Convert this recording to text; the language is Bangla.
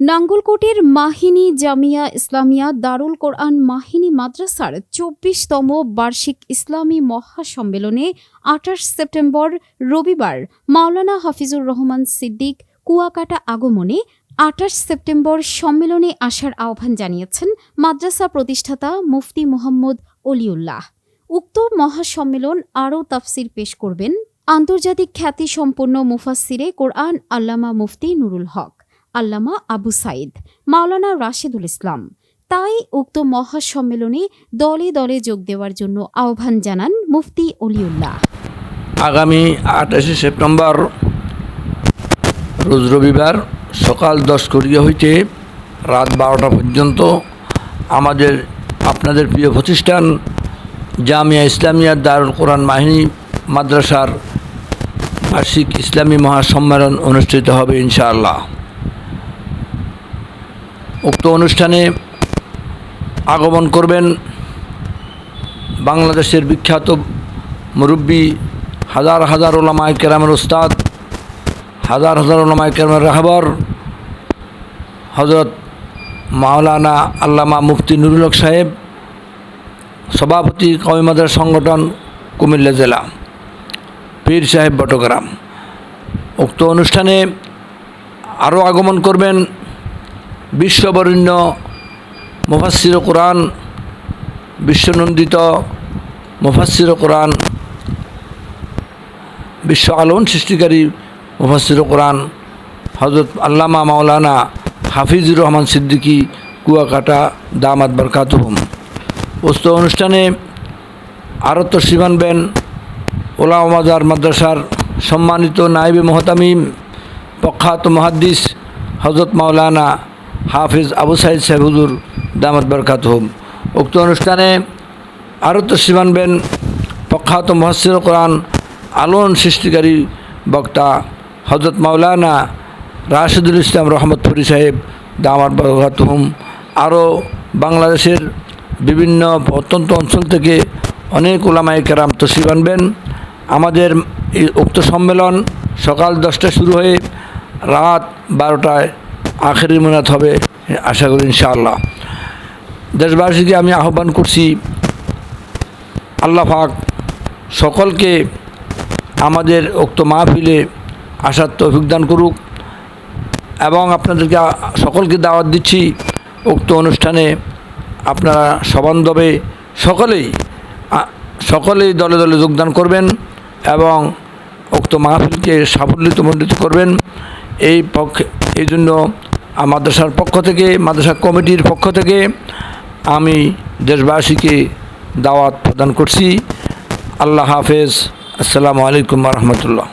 নাঙ্গলকোটের মাহিনী জামিয়া ইসলামিয়া দারুল কোরআন মাহিনী মাদ্রাসার চব্বিশতম বার্ষিক ইসলামী মহাসম্মেলনে আঠাশ সেপ্টেম্বর রবিবার মাওলানা হাফিজুর রহমান সিদ্দিক কুয়াকাটা আগমনে আঠাশ সেপ্টেম্বর সম্মেলনে আসার আহ্বান জানিয়েছেন মাদ্রাসা প্রতিষ্ঠাতা মুফতি মোহাম্মদ অলিউল্লাহ। উক্ত মহাসম্মেলন আরও তাফসির পেশ করবেন আন্তর্জাতিক খ্যাতিসম্পন্ন মুফাসসিরে কোরআন আল্লামা মুফতি নুরুল হক। আল্লামা আবু সাইদ, মাওলানা রাশেদুল ইসলাম। তাই উক্ত মহাসম্মেলনে দলে দলে যোগ দেওয়ার জন্য আহ্বান জানান মুফতি অলিউল্লাহ। আগামী আঠাশে সেপ্টেম্বর, রোজ রবিবার সকাল দশ করিয়া হইতে রাত বারোটা পর্যন্ত আমাদের আপনাদের প্রিয় প্রতিষ্ঠান জামিয়া ইসলামিয়া দারুল কোরআন মাহিনী মাদ্রাসার বার্ষিক ইসলামী মহাসম্মেলন অনুষ্ঠিত হবে ইনশাআল্লাহ। উক্ত অনুষ্ঠানে আগমন করবেন বাংলাদেশের বিখ্যাত মুরব্বী হাজার হাজার ওলামায় কেরামের ওস্তাদ হাজার হাজার ওলামায় কেরামের রাহবর হজরত মাওলানা আল্লামা মুফতি নুরুল হক সাহেব, সভাপতি কমিমাদের সংগঠন কুমিল্লা জেলা, পীর সাহেব বটগ্রাম। উক্ত অনুষ্ঠানে আরও আগমন করবেন বিশ্ববরেণ্য মুফাসির কোরআন, বিশ্বনন্দিত মুফাসির কোরআন, বিশ্ব আলোন সৃষ্টিকারী মুফাসির কোরআন হজরত আল্লামা মাওলানা হাফিজুর রহমান সিদ্দিকী, কুয়াকাটা, দামাত বরকাতুহম। উক্ত অনুষ্ঠানে আরও তসিব আনবেন ওলামাজার মাদ্রাসার সম্মানিত নাইবে মোহতামিম, প্রখ্যাত মহাদ্দিস হজরত মাওলানা হাফিজ আবু সাইদ সাহেব হুজুর, দামাত বরকাতুহম উক্ত অনুষ্ঠানে আরও তসিব আনবেন প্রখ্যাত মহাসির কোরআন আলোড়ন সৃষ্টিকারী বক্তা হজরত মাওলানা রাশেদুল ইসলাম রহমতপুরি সাহেব দামার বরকাতুহম আরও বাংলাদেশের বিভিন্ন প্রত্যন্ত অঞ্চল থেকে অনেক ওলামাই কেরাম তসিব আনবেন আমাদের উক্ত সম্মেলন সকাল দশটায় শুরু হয়ে রাত বারোটায় আখেরি মোনাত হবে, আশা করি ইনশাআল্লাহ। দেশবাসীকে আমি আহ্বান করছি, আল্লাহ পাক সকলকে আমাদের উক্ত মাহফিলে আসার তৌফিক দান করুক এবং আপনাদেরকে সকলকে দাওয়াত দিচ্ছি, উক্ত অনুষ্ঠানে আপনারা সবান্ধবে সকলেই সকলেই দলে দলে যোগদান করবেন এবং উক্ত মাহফিলকে সাফল্যমণ্ডিত করবেন। এই পক্ষে এই জন্য মাদ্রাসার পক্ষ থেকে, মাদ্রাসা কমিটির পক্ষ থেকে আমি দেশবাসীকে দাওয়াত প্রদান করছি। আল্লাহ হাফেজ। আসসালামু আলাইকুম রহমতুল্লাহ।